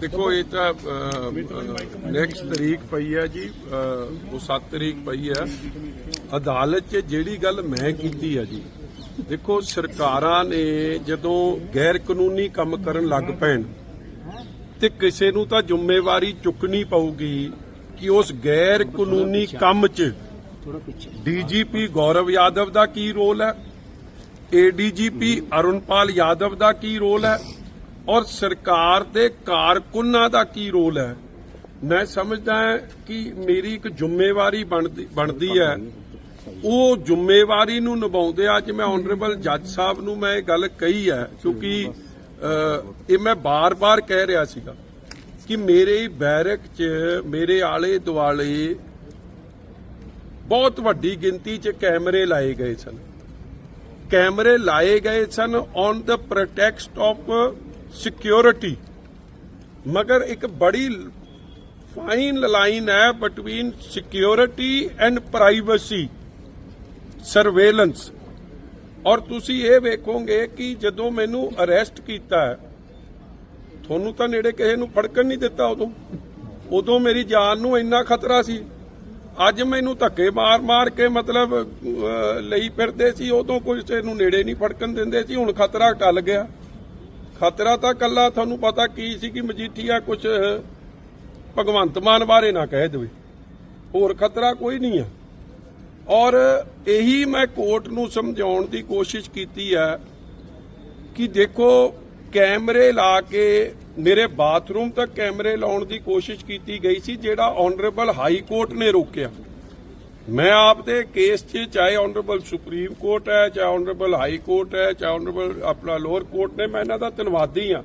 ਦੇਖੋ, ਇਹ ਤਾਂ ਨੈਕਸਟ ਤਰੀਕ ਪਈ ਹੈ ਜੀ ਉਹ 7 ਤਰੀਕ ਪਈ ਹੈ। ਅਦਾਲਤ 'ਚ ਜਿਹੜੀ ਗੱਲ ਮੈਂ ਕੀਤੀ ਹੈ ਜੀ, ਦੇਖੋ, ਸਰਕਾਰਾਂ ਨੇ ਜਦੋਂ ਗੈਰ ਕਾਨੂੰਨੀ ਕੰਮ ਕਰਨ ਲੱਗ ਪੈਣ ਤੇ ਕਿਸੇ ਨੂੰ ਤਾਂ ਜ਼ਿੰਮੇਵਾਰੀ ਚੁੱਕਣੀ ਪਊਗੀ ਕਿ ਉਸ ਗੈਰ ਕਾਨੂੰਨੀ ਕੰਮ 'ਚ ਡੀਜੀਪੀ ਗੌਰਵ ਯਾਦਵ ਦਾ ਕੀ ਰੋਲ ਹੈ? ਏਡੀਜੀਪੀ ਅਰੁਣਪਾਲ ਯਾਦਵ ਦਾ ਕੀ ਰੋਲ ਹੈ? ਔਰ ਸਰਕਾਰ ਦੇ ਕਾਰਕੁਨਾਂ ਦਾ ਕੀ ਰੋਲ ਹੈ? ਮੈਂ ਸਮਝਦਾ ਕਿ ਮੇਰੀ ਇੱਕ ਜ਼ਿੰਮੇਵਾਰੀ ਬਣਦੀ ਬਣਦੀ ਹੈ। ਉਹ ਜ਼ਿੰਮੇਵਾਰੀ ਨੂੰ ਨਿਭਾਉਂਦੇ ਅੱਜ ਮੈਂ ਆਨਰੇਬਲ ਜੱਜ ਸਾਹਿਬ ਨੂੰ ਮੈਂ ਇਹ ਗੱਲ ਕਹੀ ਹੈ, ਕਿਉਂਕਿ ਇਹ ਮੈਂ ਬਾਰ-ਬਾਰ ਕਹਿ ਰਿਹਾ ਸੀਗਾ ਕਿ ਮੇਰੇ ਬੈਰਕ 'ਚ, ਮੇਰੇ ਆਲੇ ਦੁਆਲੇ ਬਹੁਤ ਵੱਡੀ ਗਿਣਤੀ 'ਚ ਕੈਮਰੇ ਲਾਏ ਗਏ ਸਨ। ਕੈਮਰੇ ਲਾਏ ਗਏ ਸਨ on the pretext of security ਮਗਰ ਇੱਕ ਬੜੀ ਫਾਈਨ ਲਾਈਨ ਹੈ between security and privacy surveillance ਔਰ ਤੁਸੀਂ ਇਹ ਵੇਖੋਗੇ ਕਿ ਜਦੋਂ ਮੈਨੂੰ ਅਰੈਸਟ ਕੀਤਾ ਤੁਹਾਨੂੰ ਤਾਂ ਨੇੜੇ ਕਿਸੇ ਨੂੰ ਫੜਕਣ ਨਹੀਂ ਦਿੱਤਾ ਉਦੋਂ। ਉਦੋਂ ਮੇਰੀ ਜਾਨ ਨੂੰ ਇੰਨਾ ਖਤਰਾ ਸੀ। ਅੱਜ ਮੈਨੂੰ ਧੱਕੇ ਮਾਰ-ਮਾਰ ਕੇ ਮਤਲਬ ਲਈ ਫਿਰਦੇ ਸੀ, ਉਦੋਂ ਕੋਈ ਕਿਸੇ ਨੂੰ ਨੇੜੇ ਨਹੀਂ ਫੜਕਣ ਦਿੰਦੇ ਸੀ, ਹੁਣ ਖਤਰਾ ਟਲ ਗਿਆ। ਖਤਰਾ ਤਾਂ ਕੱਲਾ ਤੁਹਾਨੂੰ ਪਤਾ ਕੀ ਸੀ ਕਿ ਮਜੀਠੀਆ ਕੁਝ ਭਗਵੰਤ ਮਾਨ ਬਾਰੇ ਨਾ ਕਹਿ ਦੇਵੇ। ਹੋਰ ਖਤਰਾ ਕੋਈ ਨਹੀਂ ਆ। ਔਰ ਇਹੀ ਮੈਂ ਕੋਰਟ ਨੂੰ ਸਮਝਾਉਣ ਦੀ ਕੋਸ਼ਿਸ਼ ਕੀਤੀ ਹੈ ਕਿ ਦੇਖੋ, ਕੈਮਰੇ ਲਾ ਕੇ ਮੇਰੇ ਬਾਥਰੂਮ ਤੱਕ ਕੈਮਰੇ ਲਾਉਣ ਦੀ ਕੋਸ਼ਿਸ਼ ਕੀਤੀ ਗਈ ਸੀ, ਜਿਹੜਾ ਆਨਰੇਬਲ ਹਾਈ ਕੋਰਟ ਨੇ ਰੋਕਿਆ। ਮੈਂ ਆਪ ਦੇ ਕੇਸ 'ਚ ਚਾਹੇ ਆਨਰੇਬਲ ਸੁਪਰੀਮ ਕੋਰਟ ਹੈ, ਚਾਹੇ ਆਨਰੇਬਲ ਹਾਈ ਕੋਰਟ ਹੈ, ਚਾਹੇ ਆਨਰੇਬਲ ਆਪਣਾ ਲੋਅਰ ਕੋਰਟ ਨੇ, ਮੈਂ ਇਹਨਾਂ ਦਾ ਧੰਨਵਾਦੀ ਹਾਂ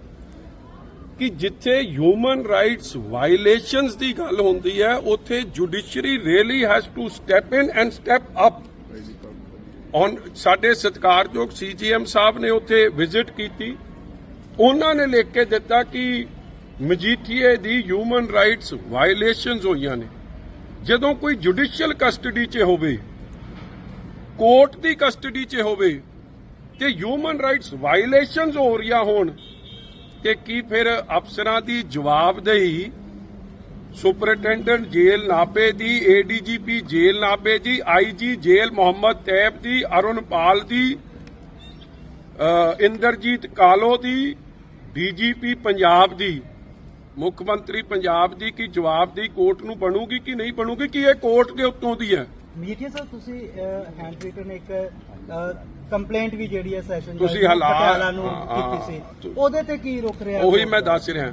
ਕਿ ਜਿੱਥੇ ਹਿਊਮਨ ਰਾਈਟਸ ਵਾਇਲੇਸ਼ਨਸ ਦੀ ਗੱਲ ਹੁੰਦੀ ਹੈ, ਉੱਥੇ judiciary really has to step in and step up on ਸਾਡੇ ਸਤਿਕਾਰਯੋਗ ਸੀਜੀਐਮ ਸਾਹਿਬ ਨੇ ਉੱਥੇ ਵਿਜ਼ਿਟ ਕੀਤੀ। ਉਹਨਾਂ ਨੇ ਲਿਖ ਕੇ ਦਿੱਤਾ ਕਿ ਮਜੀਠੀਏ ਦੀ ਹਿਊਮਨ ਰਾਈਟਸ ਵਾਇਲੇਸ਼ਨਸ ਹੋਈਆਂ ਨੇ। ਜਦੋਂ ਕੋਈ ਜੁਡੀਸ਼ੀਅਲ ਕਸਟਡੀ 'ਚ ਹੋਵੇ ਕੋਰਟ ਦੀ ਕਸਟਡੀ 'ਚ ਹੋਵੇ, ਤੇ ਹਿਊਮਨ ਰਾਈਟਸ ਵਾਇਲੇਸ਼ਨਸ ਹੋ ਰਹੀਆਂ ਹੋਣ, ਤੇ ਕੀ ਫਿਰ ਅਫਸਰਾਂ ਦੀ ਜਵਾਬਦੇਹੀ ਸੁਪਰਟੈਂਡੈਂਟ ਜੇਲ੍ਹ ਨਾਪੇ ਦੀ ਏਡੀਜੀਪੀ ਜੇਲ੍ਹ ਨਾਪੇ ਦੀ ਆਈਜੀ ਜੇਲ੍ਹ ਮੁਹੰਮਦ ਤੈਬ ਦੀ, ਅਰੁਣਪਾਲ ਦੀ ਇੰਦਰਜੀਤ ਕਾਲੋ ਦੀ ਡੀਜੀਪੀ ਪੰਜਾਬ ਦੀ। ਮੁੱਖ ਮੰਤਰੀ ਪੰਜਾਬ ਦੀ ਕੀ ਜਵਾਬ ਦੀ ਕੋਰਟ ਨੂੰ ਬਣੂਗੀ ਕਿ ਨਹੀਂ ਬਣੂਗੀ? ਕਿ ਇਹ ਕੋਰਟ ਦੇ ਉੱਤੋਂ ਦੀ ਹੈ? ਮੀਡੀਆ ਸਰ ਤੁਸੀਂ ਹੈਂਡ ਰਿਟਨ ਇੱਕ ਕੰਪਲੇਂਟ ਵੀ ਜਿਹੜੀ ਹੈ ਸੈਸ਼ਨ ਤੁਸੀਂ ਹਾਲਾਤ- ਨੂੰ ਕੀਤੀ ਸੀ। ਉਹਦੇ ਤੇ ਕੀ ਰੁਕ ਰਿਹਾ ਉਹੀ ਮੈਂ ਦੱਸ ਰਿਹਾ।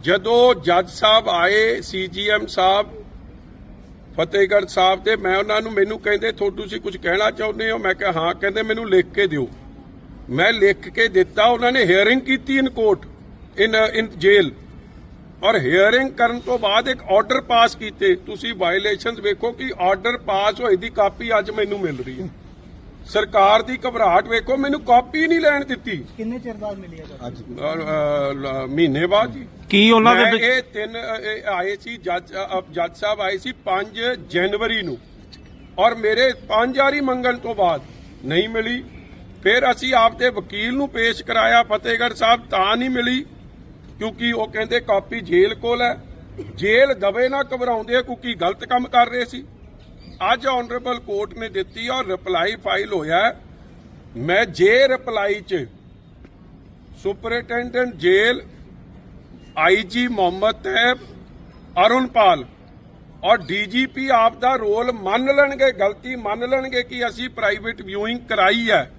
ਜਦੋਂ ਜੱਜ ਸਾਹਿਬ ਆਏ ਸੀਜੀਐਮ ਸਾਹਿਬ ਫਤਿਹਗੜ੍ਹ ਸਾਹਿਬ ਤੇ ਮੈਂ ਉਹਨਾਂ ਨੂੰ ਮੈਨੂੰ ਕਹਿੰਦੇ ਤੁਹਾਨੂੰ ਤੁਸੀਂ ਕੁਝ ਕਹਿਣਾ ਚਾਹੁੰਦੇ ਹੋ? ਮੈਂ ਕਿਹਾ ਹਾਂ ਕਹਿੰਦੇ ਮੈਨੂੰ ਲਿਖ ਕੇ ਦਿਓ। ਮੈਂ ਲਿਖ ਕੇ ਦਿੱਤਾ ਉਹਨਾਂ ਨੇ ਹੀਅਰਿੰਗ ਕੀਤੀ in court in in jail ਔਰ ਹੀਅਰਿੰਗ ਕਰਨ ਤੋਂ ਬਾਅਦ ਇੱਕ ਆਰਡਰ ਪਾਸ ਕੀਤੇ। ਤੁਸੀਂ ਵਾਇਲੇਸ਼ਨਸ ਵੇਖੋ ਕਿ ਆਰਡਰ ਪਾਸ ਹੋਈ ਦੀ ਕਾਪੀ ਅੱਜ ਮੈਨੂੰ ਮਿਲ ਰਹੀ ਹੈ। ਸਰਕਾਰ ਦੀ ਘਬਰਾਹਟ ਵੇਖੋ ਮੈਨੂੰ ਕਾਪੀ ਨਹੀਂ ਲੈਣ ਦਿੱਤੀ। ਕਿੰਨੇ ਚਿਰ ਬਾਅਦ ਮਿਲੀ ਹੈ ਸਰ ਅ, ਅ, ਲ- ਮਹੀਨੇ ਬਾਅਦ ਜੀ। ਕੀ ਉਹਨਾਂ ਦੇ ਇਹ ਤਿੰਨ ਆਏ ਸੀ ਜੱਜ ਜੱਜ ਸਾਹਿਬ ਆਏ ਸੀ 5 ਜਨਵਰੀ ਨੂੰ। ਔਰ ਮੇਰੇ ਪੰਜ ਵਾਰੀ ਮੰਗਣ ਤੋਂ ਬਾਅਦ ਨਹੀਂ ਮਿਲੀ। ਫਿਰ ਅਸੀਂ ਆਪਦੇ ਵਕੀਲ ਨੂੰ ਪੇਸ਼ ਕਰਾਇਆ ਫਤਿਹਗੜ੍ਹ ਸਾਹਿਬ ਤਾਂ ਨਹੀਂ ਮਿਲੀ। ਕਿਉਂਕਿ ਉਹ ਕਹਿੰਦੇ ਕਾਪੀ ਜੇਲ੍ਹ ਕੋਲ ਹੈ। ਜੇਲ੍ਹ ਦਵੇ ਨਾ ਘਬਰਾਉਂਦੇ ਕਿਉਂਕਿ ਗਲਤ ਕੰਮ ਕਰ ਰਹੇ ਸੀ। ਅੱਜ ਆਨਰੇਬਲ ਕੋਰਟ ਨੇ ਦਿੱਤੀ ਔਰ ਰਿਪਲਾਈ ਫਾਈਲ ਹੋਇਆ ਮੈਂ ਜੇ ਰਿਪਲਾਈ 'ਚ superintendent jail IG Mohammad Taib Arunpal ਔਰ ਡੀਜੀਪੀ ਆਪ ਦਾ ਰੋਲ ਮੰਨ ਲੈਣਗੇ, ਗਲਤੀ ਮੰਨ ਲੈਣਗੇ ਕਿ ਅਸੀਂ ਪ੍ਰਾਈਵੇਟ ਵਿਊਇੰਗ ਕਰਾਈ ਹੈ।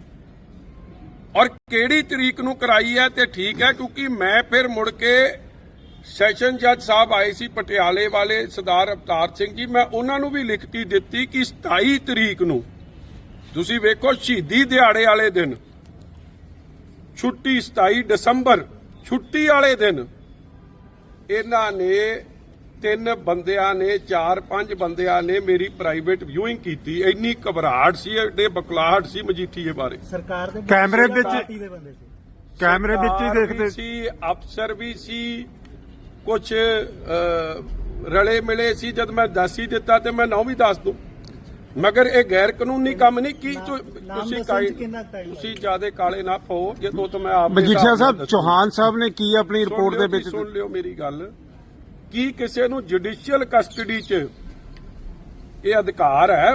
ਔਰ ਕਿਹੜੀ ਤਰੀਕ ਨੂੰ ਕਰਾਈ ਹੈ ਤੇ ਠੀਕ ਹੈ, ਕਿਉਂਕਿ ਮੈਂ ਫਿਰ ਮੁੜ ਕੇ ਸੈਸ਼ਨ ਜੱਜ ਸਾਹਿਬ ਆਏ ਸੀ ਪਟਿਆਲੇ ਵਾਲੇ ਸਰਦਾਰ ਅਵਤਾਰ ਸਿੰਘ ਜੀ, ਮੈਂ ਉਹਨਾਂ ਨੂੰ ਵੀ ਲਿਖਤੀ ਦਿੱਤੀ ਕਿ 27 ਤਰੀਕ ਨੂੰ ਤੁਸੀਂ ਵੇਖੋ ਸ਼ਹੀਦੀ ਦਿਹਾੜੇ ਵਾਲੇ ਦਿਨ, ਛੁੱਟੀ 27 ਦਸੰਬਰ, ਛੁੱਟੀ ਵਾਲੇ ਦਿਨ, ਇਹਨਾਂ ਨੇ ਤਿੰਨ ਬੰਦਿਆਂ ਨੇ ਚਾਰ ਪੰਜ ਬੰਦਿਆਂ ਨੇ ਮੇਰੀ ਪ੍ਰਾਈਵੇਟ ਵਿਊਇੰਗ ਕੀਤੀ। ਇੰਨੀ ਘਬਰਾਹਟ ਸੀ ਐਡੇ ਬਕਲਾਹਟ ਸੀ ਮਜੀਠੀਏ ਬਾਰੇ। ਸਰਕਾਰ ਦੇ ਕੈਮਰੇ ਵਿੱਚ- ਪਾਰਟੀ ਦੇ ਬੰਦੇ ਸੀ? ਕੈਮਰੇ ਵਿੱਚ ਹੀ ਦੇਖਦੇ ਸੀ ਅਫਸਰ ਵੀ ਸੀ ਕੁਝ ਰਲੇ ਮਿਲੇ ਸੀ। ਜਦ ਮੈਂ ਦੱਸ ਹੀ ਦਿੱਤਾ ਤੇ ਮੈਂ ਨਾ ਵੀ ਦੱਸ ਦੂੰ। ਮਗਰ ਇਹ ਗੈਰ ਕਾਨੂੰਨੀ ਕੰਮ ਨਹੀਂ ਕੀ ਤੁਸੀਂ ਤੁਸੀਂ ਜਿਆਦੇ ਕਾਲੇ ਨਾ ਪਾਓ ਜੇ ਤੋਂ ਤਾਂ ਮੈਂ ਆਪ ਮਜੀਠੀਆ ਸਾਹਿਬ। ਚੌਹਾਨ ਸਾਹਿਬ ਨੇ ਕੀ ਆਪਣੀ ਰਿਪੋਰਟ ਦੇ ਵਿੱਚ ਸੁਣ ਲਿਓ ਮੇਰੀ ਗੱਲ। ਕੀ ਕਿਸੇ ਨੂੰ ਜੁਡੀਸ਼ੀਅਲ ਕਸਟਡੀ 'ਚ ਇਹ ਅਧਿਕਾਰ ਹੈ?